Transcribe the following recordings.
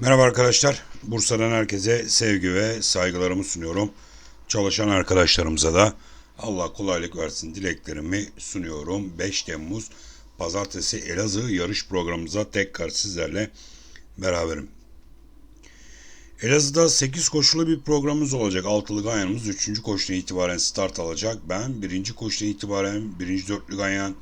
Merhaba arkadaşlar. Bursa'dan herkese sevgi ve saygılarımı sunuyorum. Çalışan arkadaşlarımıza da Allah kolaylık versin dileklerimi sunuyorum. 5 Temmuz Pazartesi Elazığ yarış programımıza tekrar sizlerle beraberim. Elazığ'da 8 koşulu bir programımız olacak. Altılı ganyanımız 3. koşudan itibaren start alacak. Ben 1. koşudan itibaren 1. dörtlü ganyan,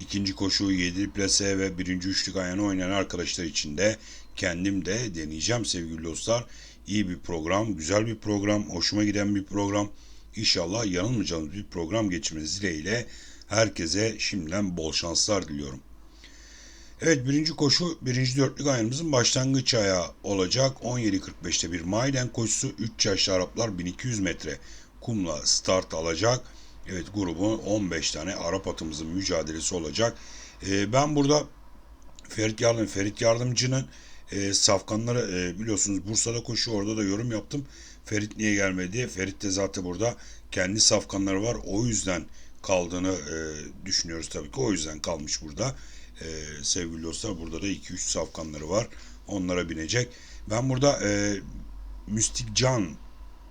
ikinci koşu 7 plase ve 1. üçlü ganyanı oynayan arkadaşlar için de kendim de deneyeceğim sevgili dostlar. İyi bir program, güzel bir program, hoşuma giden bir program. İnşallah yanılmayacağımız bir program geçirmeniz dileğiyle herkese şimdiden bol şanslar diliyorum. Evet birinci koşu birinci dörtlük ayarımızın başlangıç ayağı olacak. 17.45'te bir maiden koşusu 3 yaşlı Araplar 1200 metre kumla start alacak. Evet grubun 15 tane Arap atımızın mücadelesi olacak. Ee, ben burada Ferit Yardım, Ferit Yardımcı'nın e, safkanları e, biliyorsunuz Bursa'da koşu orada da yorum yaptım. Ferit niye gelmedi diye. Ferit de zaten burada kendi safkanları var. O yüzden kaldığını e, düşünüyoruz tabii ki. O yüzden kalmış burada. E, sevgili dostlar burada da 2-3 safkanları var. Onlara binecek. Ben burada e, Müstik Can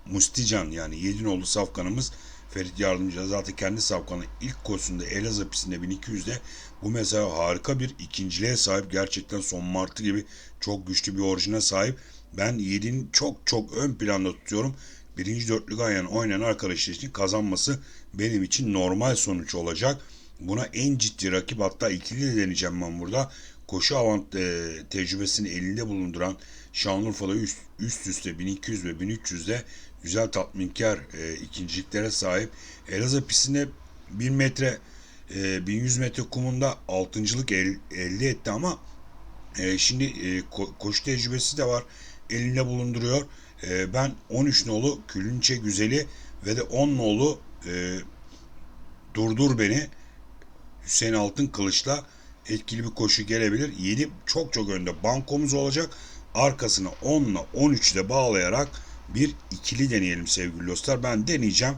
Mustican yani Yedinoğlu safkanımız Ferit Yardımcı zaten kendi safkanı ilk koşusunda Elazığ pistinde 1200'de bu mesela harika bir ikinciliğe sahip. Gerçekten son martı gibi çok güçlü bir orijine sahip. Ben 7'nin çok çok ön planda tutuyorum. Birinci dörtlük ayağın oynayan arkadaşlar için kazanması benim için normal sonuç olacak. Buna en ciddi rakip hatta ikili de deneyeceğim ben burada. Koşu avant e, tecrübesini elinde bulunduran Şanlıurfa'da üst, üst üste 1200 ve 1300'de güzel tatminkar e, ikinciliklere sahip. Elazığ pistinde 1000 metre e, 1100 metre kumunda altıncılık el, elde etti ama e, şimdi e, ko, koşu tecrübesi de var. Elinde bulunduruyor. E, ben 13 nolu Külünçe Güzeli ve de 10 nolu e, Durdur Beni Hüseyin Altın Kılıç'la etkili bir koşu gelebilir. 7 çok çok önde bankomuz olacak. Arkasına 10 ile 13 ile bağlayarak bir ikili deneyelim sevgili dostlar. Ben deneyeceğim.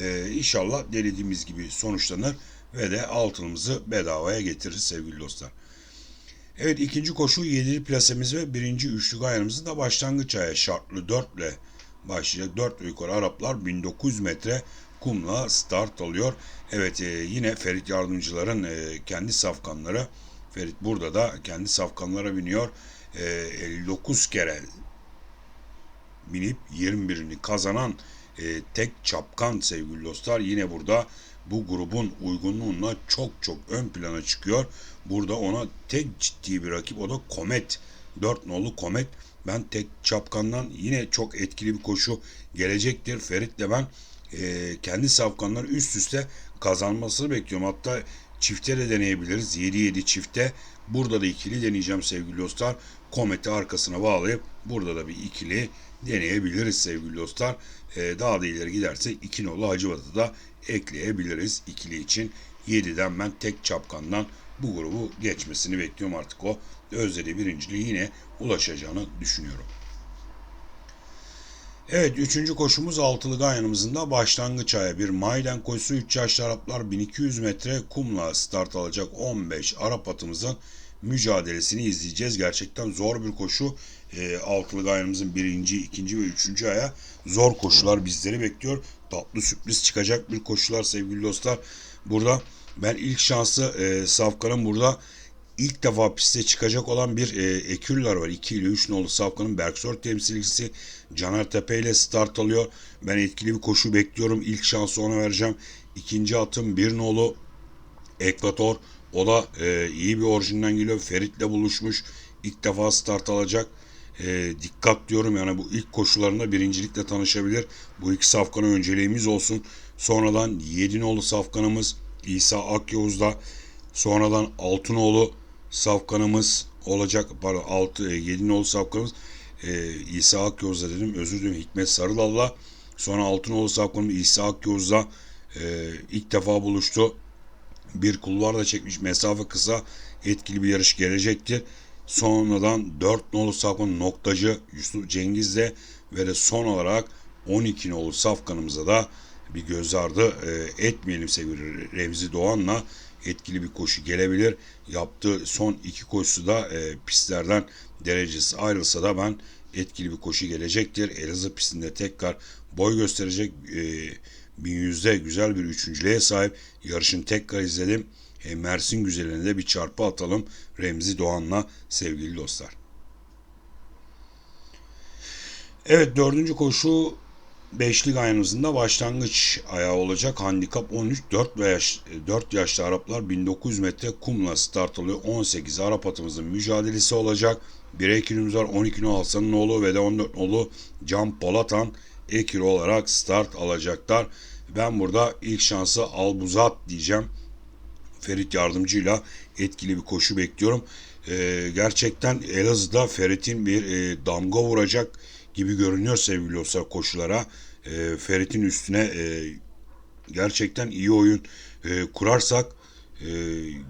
Ee, inşallah denediğimiz gibi sonuçlanır ve de altınımızı bedavaya getiririz sevgili dostlar. Evet ikinci koşu 7'li plasemiz ve birinci üçlü ayarımızın da başlangıç aya şartlı 4 ile başlayacak. 4 yukarı Araplar 1900 metre kumla start alıyor. Evet e, yine Ferit yardımcıların e, kendi safkanları Ferit burada da kendi safkanlara biniyor. E, 59 kere binip 21'ini kazanan e, tek çapkan sevgili dostlar. Yine burada bu grubun uygunluğuna çok çok ön plana çıkıyor. Burada ona tek ciddi bir rakip o da Komet. 4 nolu Komet. Ben tek çapkandan yine çok etkili bir koşu gelecektir. Ferit'le ben e, kendi safkanları üst üste kazanmasını bekliyorum. Hatta çifte de deneyebiliriz. 7-7 çifte. Burada da ikili deneyeceğim sevgili dostlar. Komet'i arkasına bağlayıp burada da bir ikili deneyebiliriz sevgili dostlar. Ee, daha da ileri gidersek iki nolu Hacıvat'ı da ekleyebiliriz ikili için. 7'den ben tek çapkandan bu grubu geçmesini bekliyorum artık o. Özleri birinciliği yine ulaşacağını düşünüyorum. Evet üçüncü koşumuz altılı ganyanımızın da başlangıç aya bir maiden koşusu 3 yaşlı Araplar 1200 metre kumla start alacak 15 Arap atımızın mücadelesini izleyeceğiz. Gerçekten zor bir koşu. E, altılı ganyanımızın birinci, ikinci ve üçüncü aya zor koşular bizleri bekliyor. Tatlı sürpriz çıkacak bir koşular sevgili dostlar. Burada ben ilk şansı e, Safkan'ın burada ilk defa piste çıkacak olan bir e, ekürler var. 2 ile 3 nolu Safkan'ın Berksor temsilcisi Caner Tepe ile start alıyor. Ben etkili bir koşu bekliyorum. İlk şansı ona vereceğim. İkinci atım 1 nolu Ekvator. O da e, iyi bir orijinden geliyor. Ferit'le buluşmuş. İlk defa start alacak. E, dikkat diyorum yani bu ilk koşularında birincilikle tanışabilir. Bu iki safkana önceliğimiz olsun. Sonradan 7 nolu safkanımız İsa Akyavuz'da. Sonradan Altınoğlu safkanımız olacak. Pardon 6 7 nolu safkanımız e, İsa Akyavuz'da dedim. Özür dilerim Hikmet Sarılal'la. Sonra Altınoğlu safkanımız İsa Akyavuz'da e, ilk defa buluştu. Bir kulvar da çekmiş. Mesafe kısa. Etkili bir yarış gelecektir. Sonradan 4 nolu safkan noktacı Yusuf Cengiz'le ve de son olarak 12 nolu safkanımıza da bir göz ardı e, etmeyelim sevgili Remzi Doğan'la etkili bir koşu gelebilir. Yaptığı son iki koşusu da e, pistlerden derecesi ayrılsa da ben etkili bir koşu gelecektir. Elazığ pistinde tekrar boy gösterecek e, 1100'de güzel bir üçüncülüğe sahip. Yarışın tekrar izledim. E, Mersin güzeline de bir çarpı atalım Remzi Doğan'la sevgili dostlar. Evet dördüncü koşu beşlik ayağımızın başlangıç ayağı olacak. Handikap 13 4 ve yaş, 4 yaşlı Araplar 1900 metre kumla start alıyor. 18 Arap atımızın mücadelesi olacak. 1 ekilimiz var. 12 no oğlu ve de 14 oğlu Can Polatan ekil olarak start alacaklar. Ben burada ilk şansı Albuzat diyeceğim. Ferit yardımcıyla etkili bir koşu bekliyorum. Ee, gerçekten Elazığ'da Ferit'in bir e, damga vuracak gibi görünüyor sevgili dostlar koşulara. E, Ferit'in üstüne e, gerçekten iyi oyun e, kurarsak e,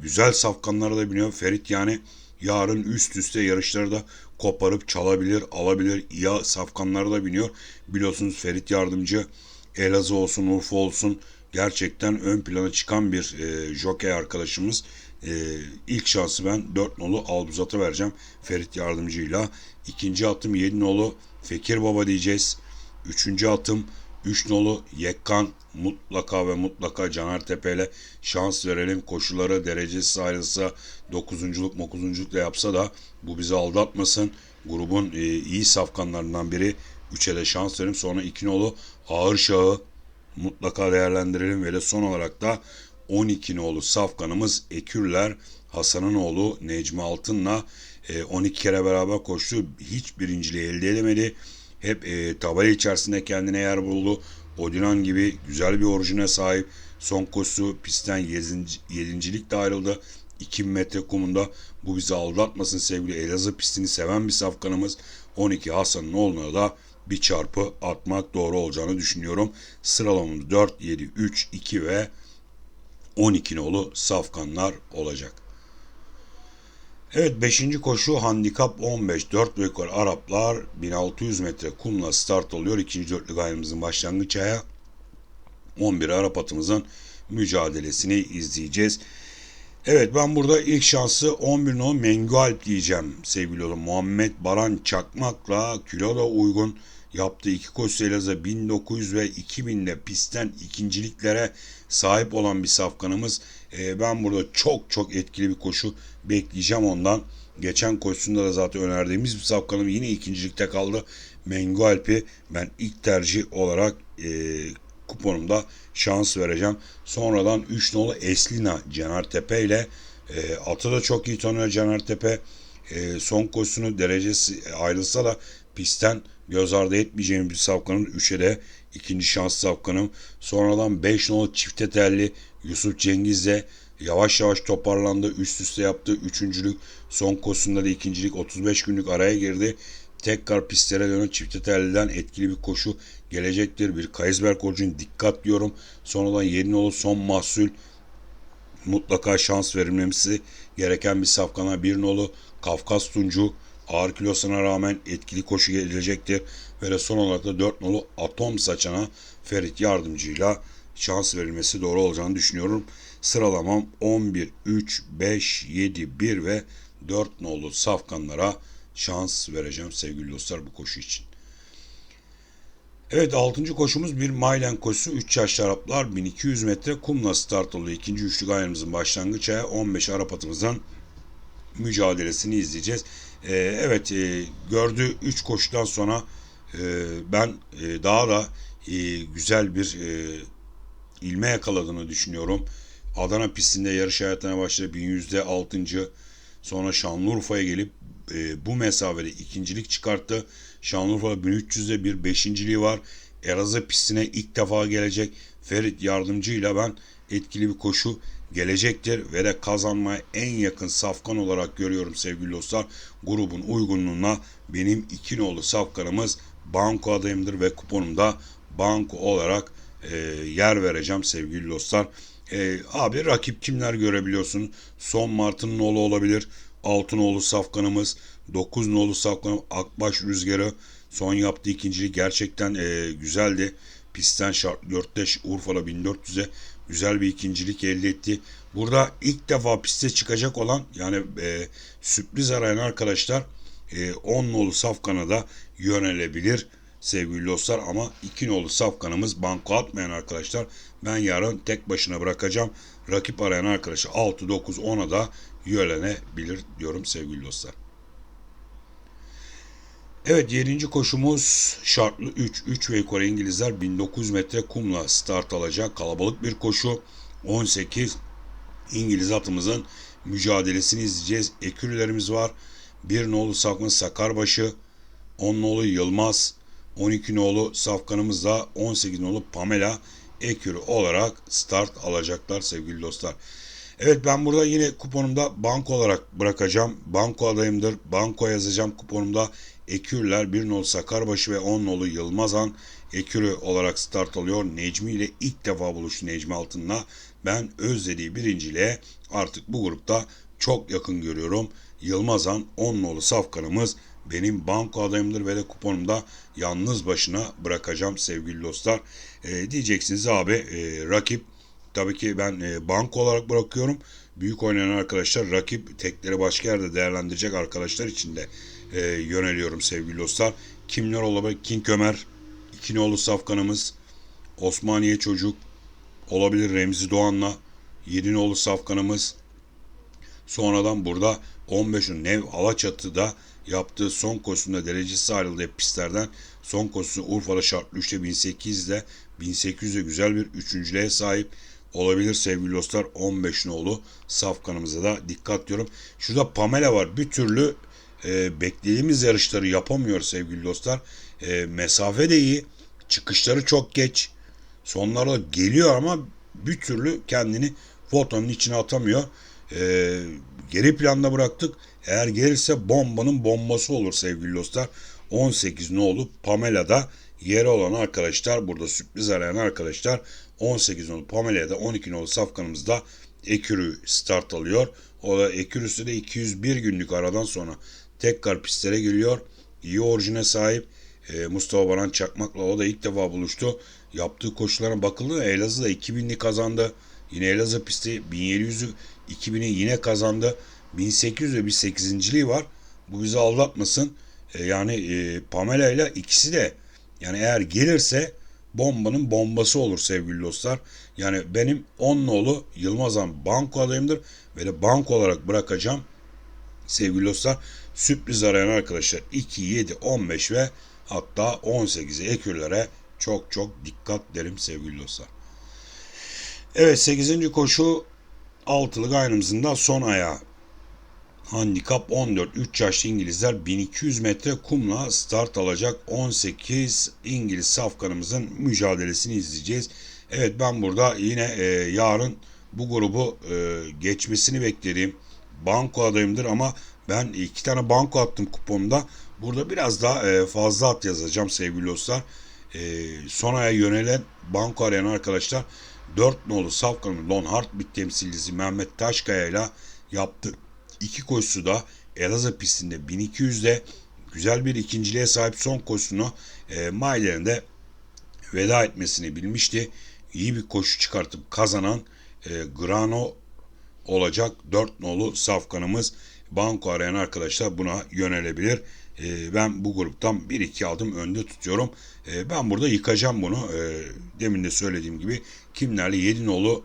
güzel safkanlara da biniyor. Ferit yani yarın üst üste yarışları da koparıp çalabilir, alabilir. İyi safkanlara da biniyor. Biliyorsunuz Ferit yardımcı Elazığ olsun, Urfa olsun gerçekten ön plana çıkan bir e, jockey arkadaşımız. E, ilk şansı ben 4 nolu Albuzat'a vereceğim Ferit yardımcıyla. İkinci atım 7 nolu Fekir Baba diyeceğiz. Üçüncü atım 3 nolu Yekkan mutlaka ve mutlaka Caner Tepe ile şans verelim. Koşuları derecesi ayrılsa 9'unculuk 9'unculuk da yapsa da bu bizi aldatmasın. Grubun e, iyi safkanlarından biri. 3'e de şans verelim. Sonra 2 nolu Ağır Şahı mutlaka değerlendirelim ve de son olarak da 12 nolu safkanımız Ekürler Hasan'ın oğlu Necmi Altın'la 12 e, kere beraber koştu. Hiç birinciliği elde edemedi. Hep e, tabela içerisinde kendine yer buldu. Odinan gibi güzel bir orijine sahip. Son koşusu pistten 7. de ayrıldı. 2000 metre kumunda bu bizi aldatmasın sevgili Elazığ pistini seven bir safkanımız. 12 Hasan'ın oğluna da bir çarpı atmak doğru olacağını düşünüyorum. Sıralamamız 4, 7, 3, 2 ve 12 nolu safkanlar olacak. Evet 5. koşu handikap 15. 4 ve Araplar 1600 metre kumla start oluyor. 2. dörtlük ayımızın başlangıç aya 11 Arap atımızın mücadelesini izleyeceğiz. Evet ben burada ilk şansı 11 no Mengualp diyeceğim sevgili oğlum. Muhammed Baran Çakmak'la kilo da uygun yaptığı iki koşu Elazığ 1900 ve 2000'de pistten ikinciliklere sahip olan bir safkanımız. Ee, ben burada çok çok etkili bir koşu bekleyeceğim ondan. Geçen koşusunda da zaten önerdiğimiz bir safkanım yine ikincilikte kaldı. Mengo Alp'i ben ilk tercih olarak e, kuponumda şans vereceğim. Sonradan 3 nolu Eslina Caner Tepe ile e, atı da çok iyi tanıyor Caner Tepe. E, son koşusunu derecesi ayrılsa da pistten göz ardı etmeyeceğim bir safkanın 3'e de ikinci şans safkanım. Sonradan 5 nolu çifte telli Yusuf Cengiz'le yavaş yavaş toparlandı. Üst üste yaptı. Üçüncülük son koşusunda da ikincilik 35 günlük araya girdi. Tekrar pistlere dönen çifte telliden etkili bir koşu gelecektir. Bir Kaysberg Orcun dikkat diyorum. Sonradan yeni nolu son mahsul mutlaka şans verilmesi gereken bir safkana bir nolu Kafkas Tuncu ağır kilosuna rağmen etkili koşu gelecektir. Ve son olarak da 4 nolu Atom Saçana Ferit yardımcıyla şans verilmesi doğru olacağını düşünüyorum. Sıralamam 11, 3, 5, 7, 1 ve 4 nolu safkanlara şans vereceğim sevgili dostlar bu koşu için. Evet 6. koşumuz bir Maylen koşusu. 3 yaşlı Araplar 1200 metre kumla start oluyor. İkinci üçlük ayarımızın başlangıç ayağı 15 Arap atımızdan mücadelesini izleyeceğiz. Ee, evet e, gördüğü 3 koşudan sonra e, ben e, daha da e, güzel bir e, ilme yakaladığını düşünüyorum. Adana pistinde yarış hayatına başladı. 1100'de 6. Sonra Şanlıurfa'ya gelip e, bu mesafede ikincilik çıkarttı. Şanlıurfa 1300'de bir beşinciliği var. Elazığ pistine ilk defa gelecek. Ferit yardımcıyla ben etkili bir koşu gelecektir ve de kazanmaya en yakın safkan olarak görüyorum sevgili dostlar. Grubun uygunluğuna benim iki nolu safkanımız banko adayımdır ve kuponumda banko olarak e, yer vereceğim sevgili dostlar. E, abi rakip kimler görebiliyorsun? Son Mart'ın oğlu olabilir. Altınoğlu Safkan'ımız, Dokuz nolu Safkan'ım Akbaş Rüzgarı son yaptığı ikinciliği gerçekten e, güzeldi. Pistten şart 4'te Urfa'da 1400'e güzel bir ikincilik elde etti. Burada ilk defa piste çıkacak olan yani e, sürpriz arayan arkadaşlar e, 10 nolu safkana da yönelebilir sevgili dostlar ama 2 nolu safkanımız banko atmayan arkadaşlar ben yarın tek başına bırakacağım. Rakip arayan arkadaşlar 6, 9, 10'a da yönelenebilir diyorum sevgili dostlar. Evet 7. koşumuz şartlı 3. 3 ve yukarı İngilizler 1900 metre kumla start alacak. Kalabalık bir koşu. 18 İngiliz atımızın mücadelesini izleyeceğiz. Ekürülerimiz var. 1 nolu Safkan Sakarbaşı. 10 nolu Yılmaz. 12 nolu Safkanımız da 18 nolu Pamela Ekürü olarak start alacaklar sevgili dostlar. Evet ben burada yine kuponumda banko olarak bırakacağım. Banko adayımdır. Banko yazacağım kuponumda. Ekürler 1 nolu Sakarbaşı ve 10 nolu Yılmazan Ekürü olarak start alıyor. Necmi ile ilk defa buluştu Necmi Altın'la. Ben Özlediği birinciyle artık bu grupta çok yakın görüyorum. Yılmazan 10 nolu safkanımız benim banko adayımdır ve de kuponumda yalnız başına bırakacağım sevgili dostlar. E, diyeceksiniz abi e, rakip tabii ki ben e, banko olarak bırakıyorum. Büyük oynayan arkadaşlar rakip tekleri başka yerde değerlendirecek arkadaşlar için de e, yöneliyorum sevgili dostlar. Kimler olabilir? King Ömer, İkinoğlu Safkanımız, Osmaniye Çocuk, olabilir Remzi Doğan'la, Yedinoğlu Safkanımız. Sonradan burada 15'ün Nev Alaçatı'da yaptığı son koşusunda derecesi ayrıldı hep pistlerden. Son koşusu Urfa'da şartlı 3'te 1800'de 1800'de güzel bir üçüncülüğe sahip olabilir sevgili dostlar. 15 nolu safkanımıza da dikkat diyorum. Şurada Pamela var. Bir türlü e, beklediğimiz yarışları yapamıyor sevgili dostlar. E, mesafe de iyi. Çıkışları çok geç. Sonlarda geliyor ama bir türlü kendini fotonun içine atamıyor. E, geri planda bıraktık. Eğer gelirse bombanın bombası olur sevgili dostlar. 18 nolu Pamela'da yeri olan arkadaşlar burada sürpriz arayan arkadaşlar 18 nolu Pamela'da 12 nolu safkanımızda Ekürü start alıyor. O da Ekürüsü de 201 günlük aradan sonra tekrar pistlere geliyor. İyi orijine sahip e, Mustafa Baran Çakmak'la o da ilk defa buluştu. Yaptığı koşulara bakıldı. Elazığ'da 2000'li kazandı. Yine Elazığ pisti 1700'ü 2000'i yine kazandı. 1800 ve bir 8.liği var. Bu bizi aldatmasın. E, yani e, Pamela ile ikisi de yani eğer gelirse bombanın bombası olur sevgili dostlar. Yani benim 10 nolu Yılmazan banko adayımdır ve de banko olarak bırakacağım sevgili dostlar. Sürpriz arayan arkadaşlar 2, 7, 15 ve hatta 18'e ekürlere çok çok dikkat derim sevgili dostlar. Evet 8. koşu altılı gayrımızın son ayağı. Handikap 14 3 yaşlı İngilizler 1200 metre kumla start alacak 18 İngiliz safkanımızın mücadelesini izleyeceğiz. Evet ben burada yine e, yarın bu grubu e, geçmesini beklerim. Banko adayımdır ama ben iki tane banko attım kuponda. Burada biraz daha e, fazla at yazacağım sevgili dostlar. E, son aya yönelen banko arayan arkadaşlar 4 nolu Safkan'ın Lon Hartbit temsilcisi Mehmet Taşkaya ile yaptı. İki koşusu da Elazığ pistinde 1200'de güzel bir ikinciliğe sahip son koşusunu e, veda etmesini bilmişti. İyi bir koşu çıkartıp kazanan e, Grano olacak 4 nolu safkanımız. Banko arayan arkadaşlar buna yönelebilir. E, ben bu gruptan 1-2 adım önde tutuyorum. E, ben burada yıkacağım bunu. E, demin de söylediğim gibi kimlerle 7 nolu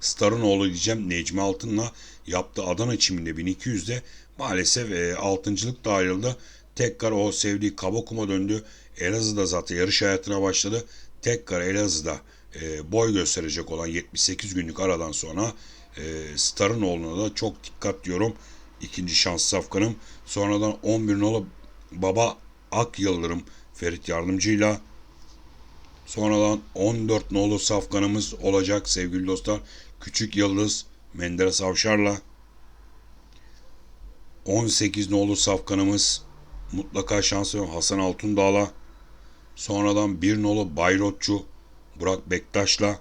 Star'ın oğlu diyeceğim Necmi Altın'la yaptığı Adana çiminde 1200'de maalesef e, altıncılık da ayrıldı. Tekrar o sevdiği kaba kuma döndü. Elazığ'da zaten yarış hayatına başladı. Tekrar Elazığ'da e, boy gösterecek olan 78 günlük aradan sonra e, Star'ın oğluna da çok dikkat diyorum. İkinci şans safkanım. Sonradan 11 nolu Baba Ak Yıldırım Ferit Yardımcı'yla. Sonradan 14 nolu safkanımız olacak sevgili dostlar. Küçük Yıldız Menderes Avşar'la. 18 nolu safkanımız mutlaka şansı Hasan Altundağ'la. Sonradan 1 nolu Bayrotçu Burak Bektaş'la.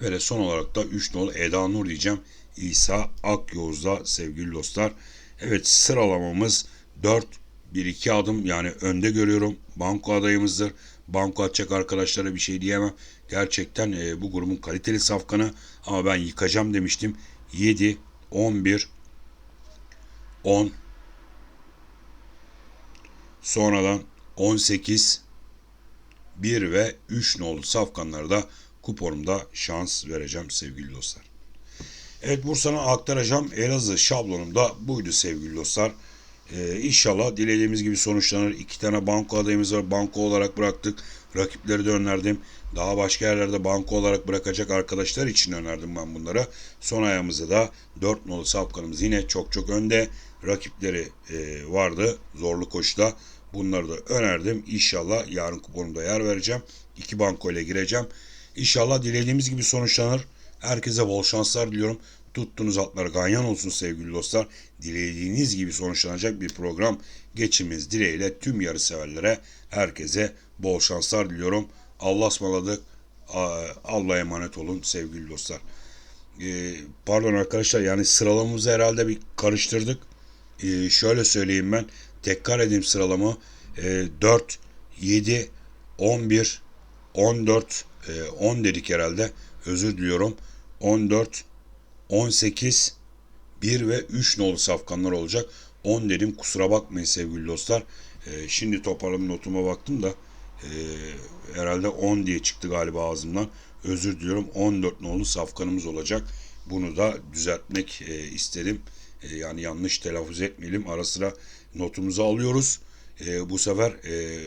Ve de son olarak da 3 nolu Eda Nur diyeceğim İsa Akyoz'da sevgili dostlar. Evet sıralamamız 4 1-2 adım yani önde görüyorum. Banko adayımızdır. banko atacak arkadaşlara bir şey diyemem. Gerçekten e, bu grubun kaliteli safkanı ama ben yıkacağım demiştim. 7, 11, 10, sonradan 18, 1 ve 3 nolu safkanlara da kuponumda şans vereceğim sevgili dostlar. Evet Bursa'na aktaracağım Elazığ şablonum da buydu sevgili dostlar. Ee, inşallah dilediğimiz gibi sonuçlanır. İki tane banko adayımız var. Banko olarak bıraktık. Rakipleri de önerdim. Daha başka yerlerde banko olarak bırakacak arkadaşlar için önerdim ben bunlara. Son ayağımızda da 4 nolu safkanımız yine çok çok önde. Rakipleri e, vardı zorlu koşuda. Bunları da önerdim. İnşallah yarın kuponumda yer vereceğim. İki banko ile gireceğim. İnşallah dilediğimiz gibi sonuçlanır. Herkese bol şanslar diliyorum. Tuttuğunuz atlar ganyan olsun sevgili dostlar. Dilediğiniz gibi sonuçlanacak bir program geçimiz dileğiyle tüm yarı severlere herkese bol şanslar diliyorum. Allah'a ısmarladık. Allah'a emanet olun sevgili dostlar. Ee, pardon arkadaşlar yani sıralamamızı herhalde bir karıştırdık. Ee, şöyle söyleyeyim ben. Tekrar edeyim sıralamı. Ee, 4, 7, 11, 14, e, 10 dedik herhalde. Özür diliyorum. 14, 18, 1 ve 3 nolu safkanlar olacak. 10 dedim kusura bakmayın sevgili dostlar. Ee, şimdi toparlama notuma baktım da e, herhalde 10 diye çıktı galiba ağzımdan. Özür diliyorum 14 nolu safkanımız olacak. Bunu da düzeltmek e, istedim. E, yani yanlış telaffuz etmeyelim. Ara sıra notumuzu alıyoruz. E, bu sefer e,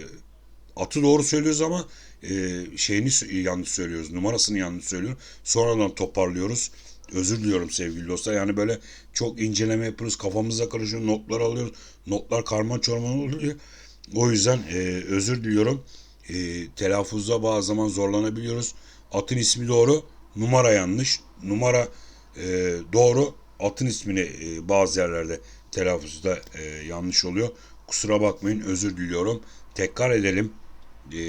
atı doğru söylüyoruz ama e, şeyini yanlış söylüyoruz. Numarasını yanlış söylüyoruz. Sonradan toparlıyoruz. Özür diliyorum sevgili dostlar. Yani böyle çok inceleme yapıyoruz. Kafamıza karışıyor. Notlar alıyoruz. Notlar karma çorman oluyor. O yüzden e, özür diliyorum. E, telaffuzda bazı zaman zorlanabiliyoruz. Atın ismi doğru. Numara yanlış. Numara e, doğru. Atın ismini e, bazı yerlerde telaffuzda e, yanlış oluyor. Kusura bakmayın. Özür diliyorum. Tekrar edelim e,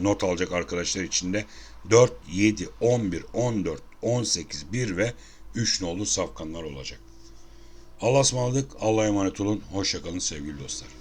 not alacak arkadaşlar için de 4, 7, 11, 14, 18, 1 ve 3 nolu safkanlar olacak. Allah'a ısmarladık. Allah'a emanet olun. Hoşçakalın sevgili dostlar.